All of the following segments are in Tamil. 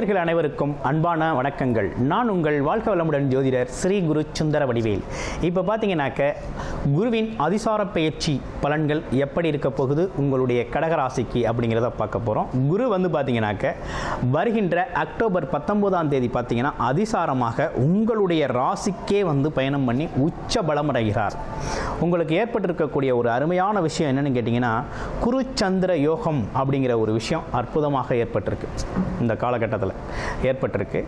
நேயர்கள் அனைவருக்கும் அன்பான வணக்கங்கள். நான் உங்கள் வாழ்க்கை வளமுடன் ஜோதிடர் ஸ்ரீ குரு சுந்தர வடிவேல். இப்போ பார்த்தீங்கன்னாக்க குருவின் அதிசார பயிற்சி பலன்கள் எப்படி இருக்க போகுது உங்களுடைய கடகராசிக்கு அப்படிங்கிறத பார்க்க போகிறோம் குரு வந்து பார்த்தீங்கன்னாக்க வருகின்ற அக்டோபர் பத்தொன்பதாம் தேதி பார்த்தீங்கன்னா அதிசாரமாக உங்களுடைய ராசிக்கே வந்து பயணம் பண்ணி உச்ச பலமடைகிறார் உங்களுக்கு ஏற்பட்டிருக்கக்கூடிய ஒரு அருமையான விஷயம் என்னென்னு கேட்டிங்கன்னா குருச்சந்திர யோகம் அப்படிங்கிற ஒரு விஷயம் அற்புதமாக ஏற்பட்டிருக்கு. இந்த காலகட்டத்தில் ஏற்பட்டிருக்கு.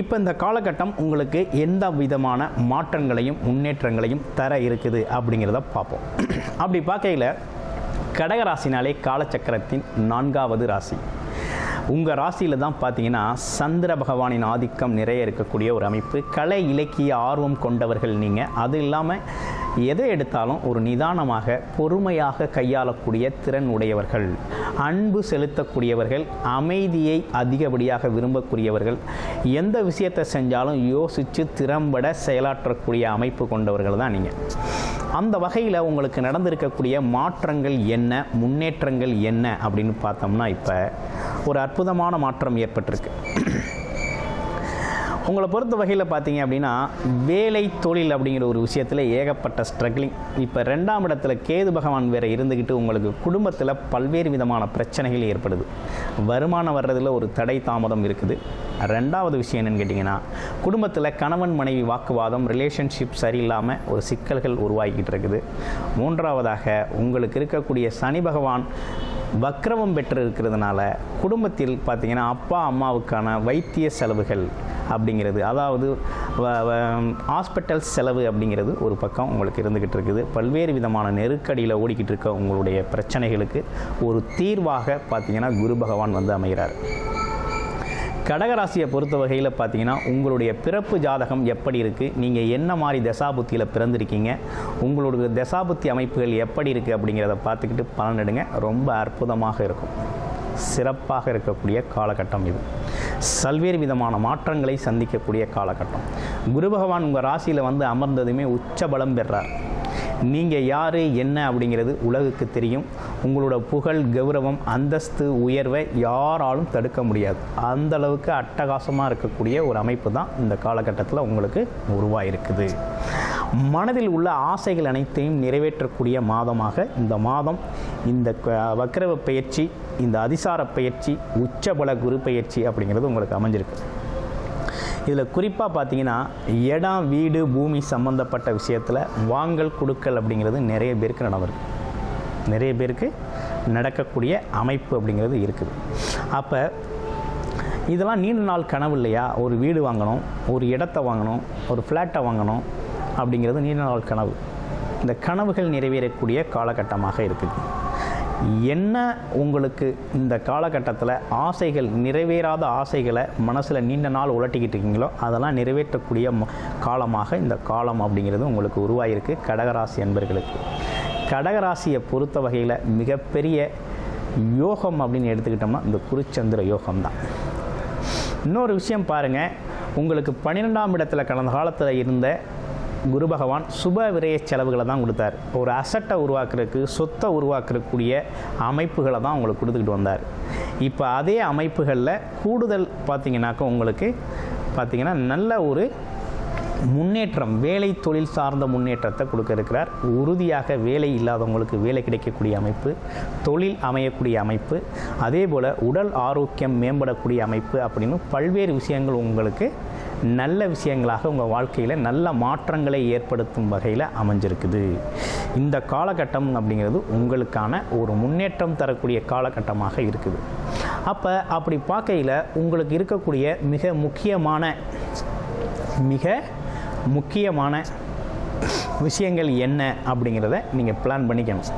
இப்போ இந்த காலகட்டம் உங்களுக்கு எந்த விதமான மாற்றங்களையும் முன்னேற்றங்களையும் தர இருக்குது அப்படிங்கிறத பார்ப்போம். அப்படி பார்க்கையில் கடகராசினாலே காலச்சக்கரத்தின் நான்காவது ராசி. உங்கள் ராசியில் தான் பார்த்தீங்கன்னா சந்திர பகவானின் ஆதிக்கம் நிறைய இருக்கக்கூடிய ஒரு அமைப்பு. கலை இலக்கிய ஆர்வம் கொண்டவர்கள் நீங்கள் அது இல்லாமல் எதை எடுத்தாலும் ஒரு நிதானமாக பொறுமையாக கையாளக்கூடிய திறன் உடையவர்கள். அன்பு செலுத்தக்கூடியவர்கள் அமைதியை அதிகப்படியாக விரும்பக்கூடியவர்கள். எந்த விஷயத்தை செஞ்சாலும் யோசித்து திறம்பட செயலாற்றக்கூடிய அமைப்பு கொண்டவர்கள் தான் நீங்கள் அந்த வகையில் உங்களுக்கு நடந்திருக்கக்கூடிய மாற்றங்கள் என்ன முன்னேற்றங்கள் என்ன அப்படின்னு பார்த்தோம்னா இப்போ ஒரு அற்புதமான மாற்றம் ஏற்பட்டிருக்கு. உங்களை பொறுத்த வகையில் பார்த்தீங்க அப்படின்னா வேலை தொழில் அப்படிங்கிற ஒரு விஷயத்தில் ஏகப்பட்ட ஸ்ட்ரகிளிங் இப்போ ரெண்டாம் இடத்துல கேது பகவான் வேற இருந்துக்கிட்டு உங்களுக்கு குடும்பத்தில் பல்வேறு விதமான பிரச்சனைகள் ஏற்படுது. வருமானம் வர்றதில் ஒரு தடை தாமதம் இருக்குது. ரெண்டாவது விஷயம் என்னென்னு கேட்டிங்கன்னா குடும்பத்தில் கணவன் மனைவி வாக்குவாதம் ரிலேஷன்ஷிப் சரியில்லாமல் ஒரு சிக்கல்கள் உருவாகிக்கிட்டு இருக்குது. மூன்றாவதாக உங்களுக்கு இருக்கக்கூடிய சனி பகவான் வக்கிரமம் பெற்று இருக்கிறதுனால குடும்பத்தில் பார்த்தீங்கன்னா அப்பா அம்மாவுக்கான வைத்திய செலவுகள் அப்படிங்கிறது அதாவது ஹாஸ்பிட்டல் செலவு அப்படிங்கிறது ஒரு பக்கம் உங்களுக்கு இருந்துக்கிட்டு இருக்குது. பல்வேறு விதமான நெருக்கடியில் ஓடிக்கிட்டு இருக்க உங்களுடைய பிரச்சனைகளுக்கு ஒரு தீர்வாக பார்த்திங்கன்னா குரு பகவான் வந்து அமைகிறார். கடகராசியை பொறுத்த வகையில் பார்த்தீங்கன்னா உங்களுடைய பிறப்பு ஜாதகம் எப்படி இருக்குது நீங்கள் என்ன மாதிரி தசாபுத்தியில் பிறந்திருக்கீங்க? உங்களுடைய தசாபுத்தி அமைப்புகள் எப்படி இருக்குது அப்படிங்கிறத பார்த்துக்கிட்டு பலனிடுங்க ரொம்ப அற்புதமாக இருக்கும். சிறப்பாக இருக்கக்கூடிய காலகட்டம் இது. பல்வேறு விதமான மாற்றங்களை சந்திக்கக்கூடிய காலகட்டம். குரு பகவான் உங்கள் ராசியில் வந்து அமர்ந்ததுமே உச்ச பலம் பெறார். நீங்கள் யார் என்ன அப்படிங்கிறது உலகுக்கு தெரியும். உங்களோட புகழ் கௌரவம் அந்தஸ்து உயர்வை யாராலும் தடுக்க முடியாது. அந்த அளவுக்கு அட்டகாசமாக இருக்கக்கூடிய ஒரு அமைப்பு தான் இந்த காலகட்டத்தில் உங்களுக்கு உருவாயிருக்குது. மனதில் உள்ள ஆசைகள் அனைத்தையும் நிறைவேற்றக்கூடிய மாதமாக இந்த மாதம் இந்த வக்கரவ பயிற்சி இந்த அதிசார பயிற்சி உச்சபல குரு பயிற்சி அப்படிங்கிறது உங்களுக்கு அமைஞ்சிருக்கு. இதில் குறிப்பாக பார்த்தீங்கன்னா இடம் வீடு பூமி சம்மந்தப்பட்ட விஷயத்தில் வாங்கல் கொடுக்கல் அப்படிங்கிறது நிறைய பேருக்கு நடந்திருக்கு. நிறைய பேருக்கு நடக்கக்கூடிய அமைப்பு அப்படிங்கிறது இருக்குது. அப்போ இதெல்லாம் நீண்ட நாள் கனவு இல்லையா? ஒரு வீடு வாங்கணும் ஒரு இடத்த வாங்கணும் ஒரு ஃப்ளாட்டை வாங்கணும் அப்படிங்கிறது நீண்ட நாள் கனவு. இந்த கனவுகள் நிறைவேறக்கூடிய காலகட்டமாக இருக்குது. என்ன உங்களுக்கு இந்த காலகட்டத்தில் ஆசைகள் நிறைவேறாத ஆசைகளை மனசில் நீண்ட நாள் உலட்டிக்கிட்டு இருக்கீங்களோ அதெல்லாம் நிறைவேற்றக்கூடிய காலமாக இந்த காலம் அப்படிங்கிறது உங்களுக்கு உருவாகிருக்கு கடகராசி என்பர்களுக்கு கடகராசியை பொறுத்த வகையில் மிகப்பெரிய யோகம் அப்படின்னு எடுத்துக்கிட்டோம்னா இந்த குருச்சந்திர யோகம் தான் இன்னொரு விஷயம் பாருங்கள் உங்களுக்கு பன்னிரெண்டாம் இடத்துல கடந்த காலத்தில் இருந்த குரு பகவான் சுப விரய செலவுகளை தான் கொடுத்தார். ஒரு அசட்டை உருவாக்குறதுக்கு சொத்தை உருவாக்குறக்கூடிய அமைப்புகளை தான் உங்களுக்கு கொடுத்துக்கிட்டு வந்தார். இப்போ அதே அமைப்புகளில் கூடுதல் பார்த்தீங்கன்னாக்கா உங்களுக்கு பார்த்தீங்கன்னா நல்ல ஒரு முன்னேற்றம் வேலை தொழில் சார்ந்த முன்னேற்றத்தை கொடுக்க இருக்கிறார். உறுதியாக வேலை இல்லாதவங்களுக்கு வேலை கிடைக்கக்கூடிய அமைப்பு தொழில் அமையக்கூடிய அமைப்பு அதே போல் உடல் ஆரோக்கியம் மேம்படக்கூடிய அமைப்பு அப்படின்னு பல்வேறு விஷயங்கள் உங்களுக்கு நல்ல விஷயங்களாக உங்கள் வாழ்க்கையில் நல்ல மாற்றங்களை ஏற்படுத்தும் வகையில் அமைஞ்சிருக்குது. இந்த காலகட்டம் அப்படிங்கிறது உங்களுக்கான ஒரு முன்னேற்றம் தரக்கூடிய காலகட்டமாக இருக்குது. அப்போ அப்படி பார்க்கையில் உங்களுக்கு இருக்கக்கூடிய மிக முக்கியமான மிக முக்கியமான விஷயங்கள் என்ன அப்படிங்கிறத நீங்கள் பிளான் பண்ணிக்கணும்.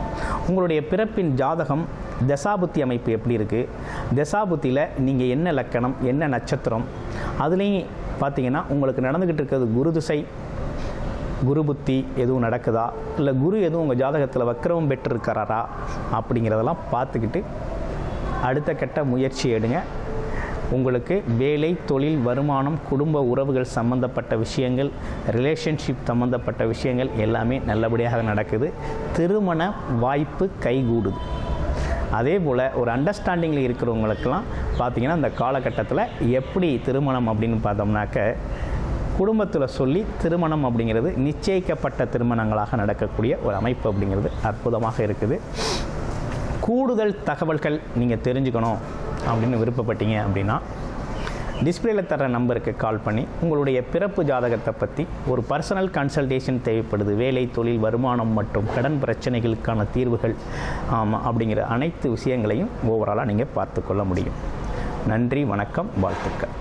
உங்களுடைய பிறப்பின் ஜாதகம் தசாபுத்தி அமைப்பு எப்படி இருக்குது தசாபுத்தியில் நீங்கள் என்ன லக்கணம் என்ன நட்சத்திரம்? அதுலேயும் பார்த்தீங்கன்னா உங்களுக்கு நடந்துக்கிட்டு இருக்கிறது குரு திசை குரு புத்தி எதுவும் நடக்குதா? இல்லை குரு எதுவும் உங்கள் ஜாதகத்தில் வக்கரவும் பெற்றிருக்கிறாரா? அப்படிங்கிறதெல்லாம் பார்த்துக்கிட்டு அடுத்த கட்ட முயற்சி எடுங்க. உங்களுக்கு வேலை தொழில் வருமானம் குடும்ப உறவுகள் சம்பந்தப்பட்ட விஷயங்கள் ரிலேஷன்ஷிப் சம்பந்தப்பட்ட விஷயங்கள் எல்லாமே நல்லபடியாக நடக்குது. திருமண வாய்ப்பு கைகூடுது. அதே போல் ஒரு அண்டர்ஸ்டாண்டிங்கில் இருக்கிறவங்களுக்கெல்லாம் பார்த்திங்கன்னா இந்த காலகட்டத்தில் எப்படி திருமணம் அப்படின்னு பார்த்தோம்னாக்க குடும்பத்தில் சொல்லி திருமணம் அப்படிங்கிறது நிச்சயிக்கப்பட்ட திருமணங்களாக நடக்கக்கூடிய ஒரு அமைப்பு அப்படிங்கிறது அற்புதமாக இருக்குது. கூடுதல் தகவல்கள் நீங்கள் தெரிஞ்சுக்கணும். அப்படின்னு விருப்பப்பட்டீங்க அப்படின்னா டிஸ்பிளேல தர நம்பருக்கு கால் பண்ணி உங்களுடைய பிறப்பு ஜாதகத்தை பற்றி ஒரு பர்சனல் கன்சல்டேஷன் தேவைப்படுது. வேலை தொழில் வருமானம் மற்றும் கடன் பிரச்சனைகளுக்கான தீர்வுகள் ஆமாம் அப்படிங்கிற அனைத்து விஷயங்களையும் ஓவராலாக நீங்கள் பார்த்து கொள்ள முடியும். நன்றி வணக்கம் வாழ்த்துக்கள்.